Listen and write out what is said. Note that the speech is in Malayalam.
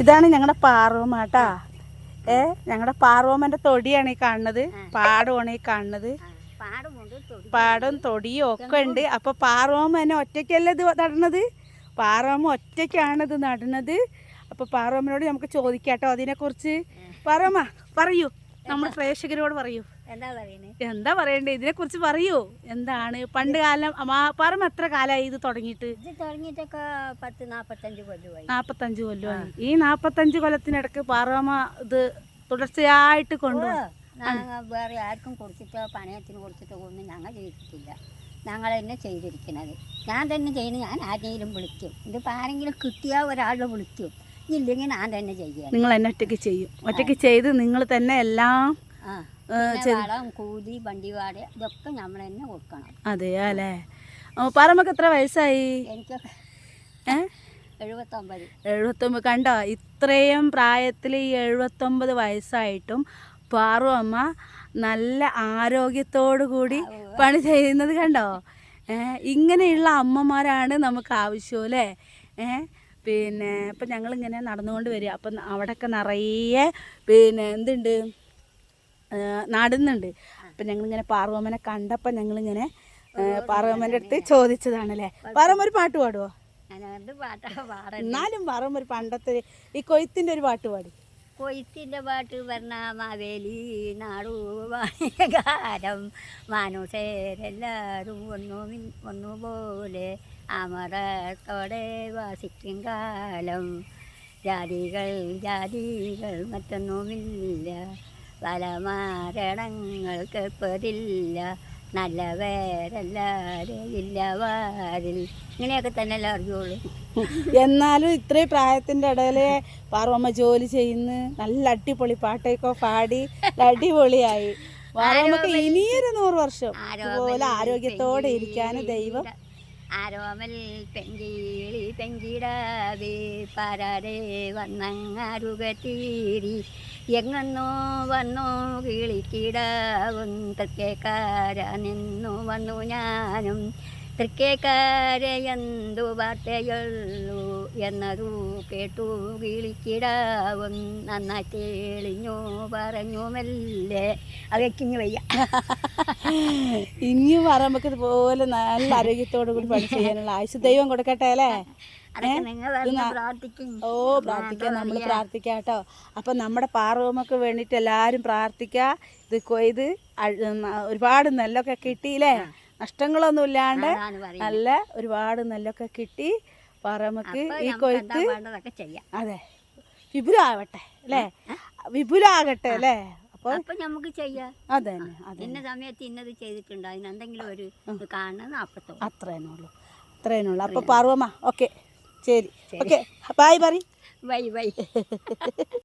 ഇതാണ് ഞങ്ങളുടെ പാറോമ കേട്ടാ ഏ ഞങ്ങളുടെ പാറോമന്റെ തൊടിയാണ് ഈ കാണുന്നത്. പാടമാണ് ഈ കാണുന്നത്. പാടും തൊടിയും ഒക്കെ ഉണ്ട്. അപ്പൊ പാർവോമനെ ഒറ്റയ്ക്കല്ല ഇത് നടണത് പാറോമ ഒറ്റയ്ക്കാണ് ഇത് നടണത് അപ്പൊ പാറോമനോട് നമുക്ക് ചോദിക്കാട്ടോ അതിനെക്കുറിച്ച്. പാറോമ പറയൂ. നമ്മൾ പ്രേക്ഷകരോട് പറയൂ. എന്താ പറയണ്ടേ? ഇതിനെ കുറിച്ച് പറയൂ. എന്താണ്? പണ്ട് കാലം പറമ എത്ര കാലമായി ഇത് തുടങ്ങിയിട്ട്? നാപ്പത്തഞ്ച് കൊല്ലമായി. ഈ നാപ്പത്തഞ്ച് കൊല്ലത്തിനിടക്ക് പറമ ഇത് തുടർച്ചയായിട്ട് കൊണ്ടു വേറെ ആർക്കും കൊടുത്തിട്ടോ പണയത്തിന് കൊടുത്തിട്ടോ ഒന്നും ഞങ്ങൾ ചെയ്തിട്ടില്ല. ഞങ്ങൾ തന്നെ ചെയ്തിരിക്കുന്നത് ഞാൻ തന്നെ ചെയ്യുന്നത് ഞാൻ ആരെങ്കിലും വിളിക്കും. ഇതിപ്പോൾ ആരെങ്കിലും കിട്ടിയാൽ ഒരാളെ വിളിക്കും. ഇല്ലെങ്കിൽ ഞാൻ തന്നെ ചെയ്യാം നിങ്ങൾ എന്നെ ഒറ്റയ്ക്ക് ചെയ്യും. ഒറ്റയ്ക്ക് ചെയ്ത് നിങ്ങൾ തന്നെ എല്ലാം വളം കൂലി വണ്ടി വാടക ഇതൊക്കെ നമ്മൾ തന്നെ കൊടുക്കണം. അതെയോ അല്ലേ പറമ്പൊക്കെ എത്ര വയസ്സായി? എനിക്കൊക്കെ എഴുപത്തൊമ്പത്. എഴുപത്തൊമ്പത്. കണ്ടോ ഇത്രയും പ്രായത്തിൽ ഈ എഴുപത്തൊമ്പത് വയസ്സായിട്ടും പാറു അമ്മ നല്ല ആരോഗ്യത്തോടു കൂടി പണി ചെയ്യുന്നത് കണ്ടോ? ഇങ്ങനെയുള്ള അമ്മമാരാണ് നമുക്ക് ആവശ്യം അല്ലേ? ഏ പിന്നെ ഇപ്പം ഞങ്ങളിങ്ങനെ നടന്നുകൊണ്ട് വരിക. അപ്പം അവിടെയൊക്കെ നിറയെ പിന്നെ എന്തുണ്ട്? നടുന്നുണ്ട്. അപ്പം ഞങ്ങളിങ്ങനെ പാർവമ്മനെ കണ്ടപ്പോൾ ഞങ്ങളിങ്ങനെ പാർവമ്മന്റെ അടുത്ത് ചോദിച്ചതാണല്ലേ? പാർവമ്മ ഒരു പാട്ട് പാടുമോ ഞാൻ എന്ത് പാട്ടാ പാട എന്നാലും പാർവമ്മ ഒരു പണ്ടത്തെ ഈ കൊയ്ത്തിന്റെ ഒരു പാട്ട് പാടി. കൊയ്ത്തിന്റെ പാട്ട് പറഞ്ഞ മാവേലി നാടു കാലം മനുഷ്യരെല്ലാവരും ഒന്നു ഒന്നുപോലെ അമരത്തോടെ വാസിക്കും കാലം. ജാതികൾ ജാതികൾ മറ്റൊന്നുമില്ല. പല മരണങ്ങൾ കേൾപ്പതില്ല വേരല്ലാരില്ലവാരിൽ ഇങ്ങനെയൊക്കെ ഇങ്ങനെയൊക്കെ തന്നെയല്ലേ അറിയുള്ളൂ. എന്നാലും ഇത്രയും പ്രായത്തിന്റെ ഇടയിൽ പാർവമ്മ ജോലി ചെയ്യുന്നു. നല്ല അടിപൊളി പാട്ടൊക്കെ പാടി അടിപൊളിയായി. പാർവമ്മക്ക് ഇനിയൊരു നൂറ് വർഷം. അതുപോലെ ആരോഗ്യത്തോടെ ഇരിക്കാൻ ദൈവം ആരോമൽ പെങ്കിളി പെങ്കിടാവേ പാരാടെ വന്നങ്ങാരുകത്തീരി എങ്ങന്നോ വന്നോ കിളിക്കിടാവും തൃക്കേക്കാര നിന്നു വന്നു ഞാനും തൃക്കേക്കാരെ എന്തു വാർത്തയുള്ളൂ എന്നതു കേട്ടു കിളിക്കിടാവും നന്നായി തെളിഞ്ഞു പറഞ്ഞു മെല്ലെ അവയ്ക്കിഞ്ഞു വയ്യ. ഇനി പറയുമ്പോൾ ഇതുപോലെ നല്ല ആരോഗ്യത്തോടു കൂടി പണി ചെയ്യാനുള്ള ആയുസ് ദൈവം കൊടുക്കട്ടെ അല്ലേ? ഓ പ്രാർത്ഥിക്കാം. നമ്മൾ പ്രാർത്ഥിക്കാം കേട്ടോ അപ്പം നമ്മുടെ പാറവമ്മക്ക് വേണ്ടിയിട്ട് എല്ലാവരും പ്രാർത്ഥിക്കുക ഇത് കൊയ്ത് ഒരുപാട് നെല്ലൊക്കെ കിട്ടിയില്ലേ നഷ്ടങ്ങളൊന്നും ഇല്ലാണ്ട് നല്ല ഒരുപാട് നെല്ലൊക്കെ കിട്ടി പറമ്പക്ക് ഈ കൊയ്ത്ത് അതെ വിപുലാവട്ടെ അല്ലേ? വിപുലാകട്ടെ അല്ലേ? അപ്പൊ നമുക്ക് ചെയ്യാം. അതെ ഇന്ന സമയത്ത് ഇന്നത് ചെയ്തിട്ടുണ്ട്? അതിന് എന്തെങ്കിലും ഒരു കാണണം അപ്പത്തോ? അപ്പോൾ പാർവമ്മ ഓക്കെ ശരി ഓക്കെ. ബൈ പറ ബൈ വൈ